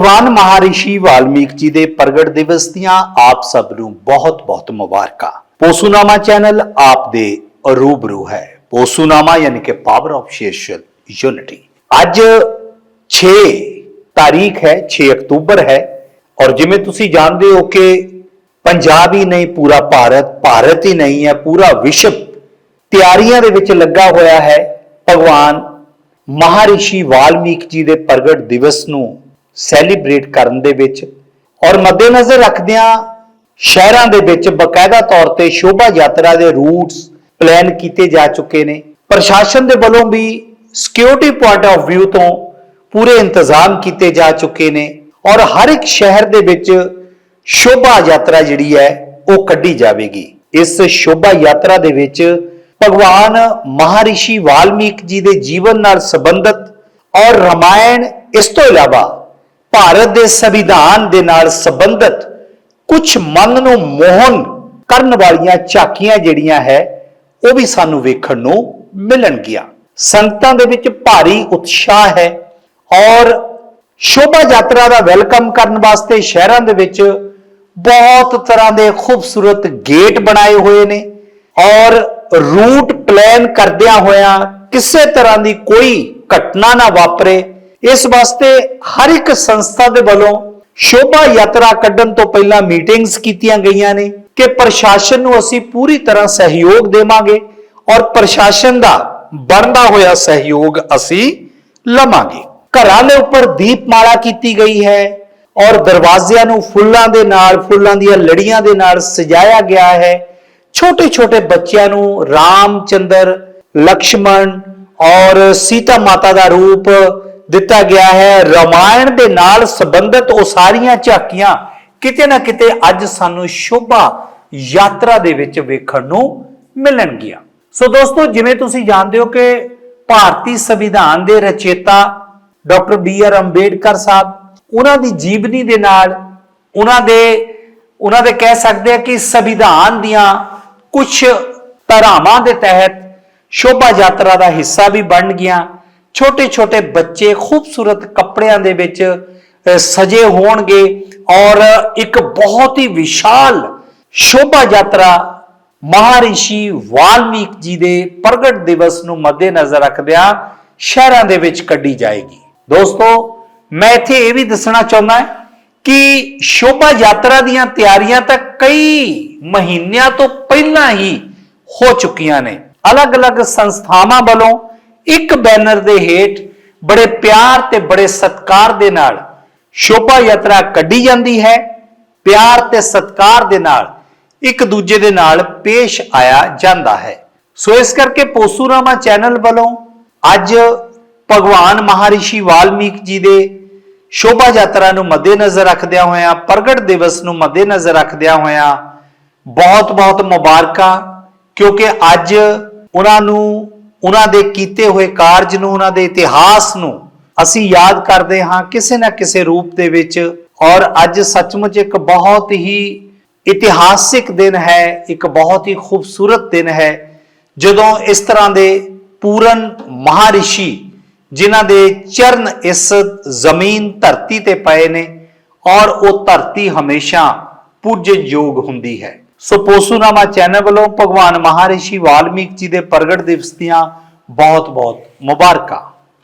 ਭਗਵਾਨ ਮਹਾਰਿਸ਼ੀ ਵਾਲਮੀਕ ਜੀ ਦੇ ਪ੍ਰਗਟ ਦਿਵਸ ਦੀਆਂ ਆਪ ਸਭ ਨੂੰ ਬਹੁਤ-ਬਹੁਤ ਮੁਬਾਰਕਾਂ। ਪੋਸੂਨਾਮਾ ਚੈਨਲ ਆਪ ਦੇ ਰੂਬਰੂ ਹੈ। ਪੋਸੂਨਾਮਾ ਯਾਨੀ ਕਿ ਪਾਵਰ ਆਫ ਸੋਸ਼ਲ ਯੂਨਿਟੀ ਅੱਜ 6 ਤਾਰੀਖ ਹੈ 6 ਅਕਤੂਬਰ ਹੈ ਔਰ ਜਿਵੇਂ ਤੁਸੀਂ ਜਾਣਦੇ ਹੋ ਕਿ ਪੰਜਾਬ ਹੀ ਨਹੀਂ, ਪੂਰਾ ਭਾਰਤ ਭਾਰਤ ਹੀ ਨਹੀਂ ਹੈ, ਪੂਰਾ ਵਿਸ਼ਵ ਤਿਆਰੀਆਂ ਦੇ ਵਿੱਚ ਲੱਗਾ ਹੋਇਆ ਹੈ। ਭਗਵਾਨ ਮਹਾਰਿਸ਼ੀ ਵਾਲਮੀਕ ਜੀ ਦੇ ਪ੍ਰਗਟ ਦਿਵਸ ਨੂੰ ਸੈਲੀਬ੍ਰੇਟ ਕਰਨ ਦੇ ਵਿੱਚ ਔਰ ਮੱਦੇਨਜ਼ਰ ਰੱਖਦਿਆਂ ਸ਼ਹਿਰਾਂ ਦੇ ਵਿੱਚ ਬਕਾਇਦਾ ਤੌਰ ਤੇ ਸ਼ੋਭਾ ਯਾਤਰਾ ਦੇ ਰੂਟਸ ਪਲਾਨ ਕੀਤੇ ਜਾ ਚੁੱਕੇ ਨੇ। ਪ੍ਰਸ਼ਾਸਨ ਦੇ ਵੱਲੋਂ ਵੀ ਸਿਕਿਉਰਿਟੀ ਪੁਆਇੰਟ ਆਫ View ਤੋਂ ਪੂਰੇ ਇੰਤਜ਼ਾਮ ਕੀਤੇ ਜਾ ਚੁੱਕੇ ਨੇ ਔਰ ਹਰ ਇੱਕ ਸ਼ਹਿਰ ਦੇ ਵਿੱਚ ਸ਼ੋਭਾ ਯਾਤਰਾ ਜਿਹੜੀ ਹੈ ਉਹ ਕੱਢੀ ਜਾਵੇਗੀ। ਇਸ ਸ਼ੋਭਾ ਯਾਤਰਾ ਦੇ ਵਿੱਚ ਭਗਵਾਨ ਮਹਾਰਿਸ਼ੀ ਵਾਲਮੀਕ ਜੀ ਦੇ ਜੀਵਨ ਨਾਲ ਸੰਬੰਧਿਤ ਔਰ ਰਮਾਇਣ ਇਸ ਤੋਂ ਇਲਾਵਾ ਭਾਰਤ ਦੇ ਸੰਵਿਧਾਨ ਦੇ ਨਾਲ ਸੰਬੰਧਿਤ ਕੁਝ ਮਨ ਨੂੰ ਮੋਹਨ ਕਰਨ ਵਾਲੀਆਂ ਝਾਕੀਆਂ ਜਿਹੜੀਆਂ ਹੈ, ਉਹ ਵੀ ਸਾਨੂੰ ਵੇਖਣ ਨੂੰ ਮਿਲਣਗੀਆਂ। ਸੰਗਤਾਂ ਦੇ ਵਿੱਚ ਭਾਰੀ ਉਤਸ਼ਾਹ ਹੈ ਔਰ ਸ਼ੋਭਾ ਯਾਤਰਾ ਦਾ ਵੈਲਕਮ ਕਰਨ ਵਾਸਤੇ ਸ਼ਹਿਰਾਂ ਦੇ ਵਿੱਚ ਬਹੁਤ ਤਰ੍ਹਾਂ ਦੇ ਖੂਬਸੂਰਤ ਗੇਟ ਬਣਾਏ ਹੋਏ ਨੇ ਔਰ ਰੂਟ ਪਲਾਨ ਕਰਦਿਆਂ ਹੋਇਆਂ ਕਿਸੇ ਤਰ੍ਹਾਂ ਦੀ ਕੋਈ ਘਟਨਾ ਨਾ ਵਾਪਰੇ। ਇਸ ਵਾਸਤੇ ਹਰ ਇੱਕ ਸੰਸਥਾ ਦੇ ਵੱਲੋਂ ਸ਼ੋਭਾ ਯਾਤਰਾ ਕੱਢਣ ਤੋਂ ਪਹਿਲਾਂ ਮੀਟਿੰਗਸ ਕੀਤੀਆਂ ਗਈਆਂ ਨੇ ਕਿ ਪ੍ਰਸ਼ਾਸਨ ਨੂੰ ਅਸੀਂ ਪੂਰੀ ਤਰ੍ਹਾਂ ਸਹਿਯੋਗ ਦੇਵਾਂਗੇ ਔਰ ਪ੍ਰਸ਼ਾਸਨ ਦਾ ਬਣਦਾ ਹੋਇਆ ਸਹਿਯੋਗ ਅਸੀਂ ਲਵਾਂਗੇ। ਘਰਾਂ ਦੇ ਉੱਪਰ ਦੀਪਮਾਲਾ ਕੀਤੀ ਗਈ ਹੈ ਔਰ ਦਰਵਾਜ਼ਿਆਂ ਨੂੰ ਫੁੱਲਾਂ ਦੇ ਨਾਲ, ਫੁੱਲਾਂ ਦੀਆਂ ਲੜੀਆਂ ਦੇ ਨਾਲ ਸਜਾਇਆ ਗਿਆ ਹੈ। ਛੋਟੇ ਛੋਟੇ ਬੱਚਿਆਂ ਨੂੰ ਰਾਮ ਚੰਦਰ ਲਕਸ਼ਮਣ ਔਰ ਸੀਤਾ ਮਾਤਾ ਦਾ ਰੂਪ ਦਿੱਤਾ ਗਿਆ ਹੈ। ਰਾਮਾਇਣ ਦੇ ਨਾਲ ਸੰਬੰਧਿਤ ਉਹ ਸਾਰੀਆਂ ਝਾਕੀਆਂ ਕਿਤੇ ਨਾ ਕਿਤੇ ਅੱਜ ਸਾਨੂੰ ਸ਼ੋਭਾ ਯਾਤਰਾ ਦੇ ਵਿੱਚ ਵੇਖਣ ਨੂੰ ਮਿਲਣਗੀਆਂ। ਸੋ ਦੋਸਤੋ, ਜਿਵੇਂ ਤੁਸੀਂ ਜਾਣਦੇ ਹੋ ਕਿ ਭਾਰਤੀ ਸੰਵਿਧਾਨ ਦੇ ਰਚੇਤਾ ਡਾਕਟਰ ਬੀ ਆਰ ਅੰਬੇਡਕਰ ਸਾਹਿਬ, ਉਹਨਾਂ ਦੀ ਜੀਵਨੀ ਦੇ ਨਾਲ ਉਹਨਾਂ ਦੇ ਉਹਨਾਂ ਦੇ ਕਹਿ ਸਕਦੇ ਆ ਕਿ ਸੰਵਿਧਾਨ ਦੀਆਂ ਕੁਝ ਧਾਰਾਵਾਂ ਦੇ ਤਹਿਤ ਸ਼ੋਭਾ ਯਾਤਰਾ ਦਾ ਹਿੱਸਾ ਵੀ ਬਣ ਗਿਆ ਛੋਟੇ ਛੋਟੇ ਬੱਚੇ ਖੂਬਸੂਰਤ ਕੱਪੜਿਆਂ ਦੇ ਵਿੱਚ ਸਜੇ ਹੋਣਗੇ ਔਰ ਇੱਕ ਬਹੁਤ ਹੀ ਵਿਸ਼ਾਲ ਸ਼ੋਭਾ ਯਾਤਰਾ ਮਹਾਰਿਸ਼ੀ ਵਾਲਮੀਕ ਜੀ ਦੇ ਪ੍ਰਗਟ ਦਿਵਸ ਨੂੰ ਮੱਦੇਨਜ਼ਰ ਰੱਖਦਿਆਂ ਸ਼ਹਿਰਾਂ ਦੇ ਵਿੱਚ ਕੱਢੀ ਜਾਏਗੀ। ਦੋਸਤੋ, ਮੈਂ ਇੱਥੇ ਇਹ ਵੀ ਦੱਸਣਾ ਚਾਹੁੰਦਾ ਹਾਂ ਕਿ ਸ਼ੋਭਾ ਯਾਤਰਾ ਦੀਆਂ ਤਿਆਰੀਆਂ ਤਾਂ ਕਈ ਮਹੀਨਿਆਂ ਤੋਂ ਪਹਿਲਾਂ ਹੀ ਹੋ ਚੁੱਕੀਆਂ ਨੇ। ਅਲੱਗ-ਅਲੱਗ ਸੰਸਥਾਵਾਂ ਵੱਲੋਂ ਇੱਕ ਬੈਨਰ ਦੇ ਹੇਠ ਬੜੇ ਪਿਆਰ ਤੇ ਬੜੇ ਸਤਿਕਾਰ ਦੇ ਨਾਲ ਸ਼ੋਭਾ ਯਾਤਰਾ ਕੱਢੀ ਜਾਂਦੀ ਹੈ। ਪਿਆਰ ਤੇ ਸਤਿਕਾਰ ਦੇ ਨਾਲ ਇੱਕ ਦੂਜੇ ਦੇ ਨਾਲ ਪੇਸ਼ ਆਇਆ ਜਾਂਦਾ ਹੈ। ਸੋ ਇਸ ਕਰਕੇ ਪੋਸੂਰਾਮਾ ਚੈਨਲ ਵੱਲੋਂ ਅੱਜ ਭਗਵਾਨ ਮਹਾਰਿਸ਼ੀ ਵਾਲਮੀਕ ਜੀ ਦੇ ਸ਼ੋਭਾ ਯਾਤਰਾ ਨੂੰ ਮੱਦੇਨਜ਼ਰ ਰੱਖਦਿਆਂ ਹੋਇਆਂ, ਪ੍ਰਗਟ ਦਿਵਸ ਨੂੰ ਮੱਦੇਨਜ਼ਰ ਰੱਖਦਿਆਂ ਹੋਇਆਂ ਬਹੁਤ-ਬਹੁਤ ਮੁਬਾਰਕਾਂ, ਕਿਉਂਕਿ ਅੱਜ ਉਹਨਾਂ ਨੂੰ ਉਹਨਾਂ ਦੇ ਕੀਤੇ ਹੋਏ ਕਾਰਜ ਨੂੰ, ਉਹਨਾਂ ਦੇ ਇਤਿਹਾਸ ਨੂੰ ਅਸੀਂ ਯਾਦ ਕਰਦੇ ਹਾਂ ਕਿਸੇ ਨਾ ਕਿਸੇ ਰੂਪ ਦੇ ਵਿੱਚ। ਔਰ ਅੱਜ ਸੱਚਮੁੱਚ ਇੱਕ ਬਹੁਤ ਹੀ ਇਤਿਹਾਸਿਕ ਦਿਨ ਹੈ, ਇੱਕ ਬਹੁਤ ਹੀ ਖੂਬਸੂਰਤ ਦਿਨ ਹੈ, ਜਦੋਂ ਇਸ ਤਰ੍ਹਾਂ ਦੇ ਪੂਰਨ ਮਹਾਰਿਸ਼ੀ, ਜਿਨ੍ਹਾਂ ਦੇ ਚਰਨ ਇਸ ਜ਼ਮੀਨ ਧਰਤੀ ਤੇ ਪਏ ਨੇ, ਔਰ ਉਹ ਧਰਤੀ ਹਮੇਸ਼ਾ ਪੂਜਨਯੋਗ ਹੁੰਦੀ ਹੈ। ਸੋ ਪੋਸੂਨਾਮਾ ਚੈਨਲ ਵੱਲੋਂ ਭਗਵਾਨ ਮਹਾਰਿਸ਼ੀ ਵਾਲਮੀਕ ਜੀ ਦੇ ਪ੍ਰਗਟ ਦਿਵਸ ਦੀਆਂ ਬਹੁਤ ਬਹੁਤ ਮੁਬਾਰਕਾਂ।